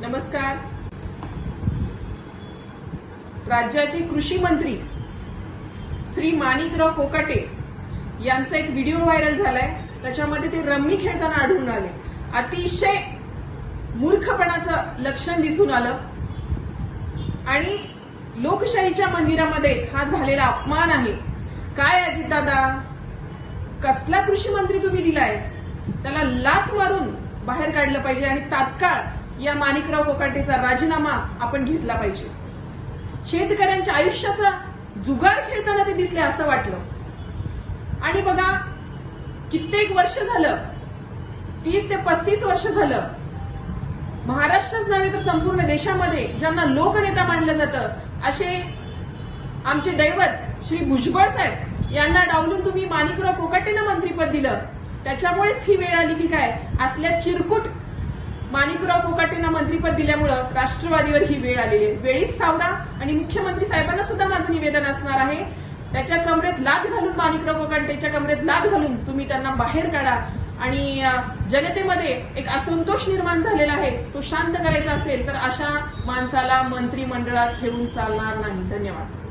नमस्कार. राज्याचे कृषी मंत्री श्री माणिकराव कोकाटे यांचा एक व्हिडिओ व्हायरल झालाय. त्याच्यामध्ये ते रम्मी खेळताना आढळून आले. अतिशय मूर्खपणाचं लक्षण दिसून आलं. आणि लोकशाहीच्या मंदिरामध्ये हा झालेला अपमान आहे. काय अजितदादा कसला कृषी मंत्री तुम्ही दिलाय? त्याला लात मारून बाहेर काढलं पाहिजे आणि तात्काळ या माणिकराव कोकाटेचा राजीनामा आपण घेतला पाहिजे. शेतकऱ्यांच्या आयुष्याचा जुगार खेळताना ते दिसले असं वाटलं. आणि बघा कित्येक वर्ष झालं तीस ते पस्तीस वर्ष झालं महाराष्ट्रच नव्हे तर संपूर्ण देशामध्ये ज्यांना लोकनेता मानलं जातं असे आमचे दैवत श्री भुजबळ साहेब यांना डावलून तुम्ही माणिकराव कोकाटेनं मंत्रीपद दिलं. त्याच्यामुळेच ही वेळ आली की काय? असल्या चिरकुट माणिकराव कोकाटेंना मंत्रीपद दिल्यामुळं राष्ट्रवादीवर ही वेळ आलेली आहे. वेळीच सावरा आणि मुख्यमंत्री साहेबांना सुद्धा माझं निवेदन असणार आहे. त्याच्या कमरेत लाद घालून माणिकराव कोकाटेच्या कमरेत लाद घालून तुम्ही त्यांना बाहेर काढा. आणि जनतेमध्ये एक असंतोष निर्माण झालेला आहे. तो शांत करायचा असेल तर अशा माणसाला मंत्रिमंडळात ठेवून चालणार नाही. धन्यवाद.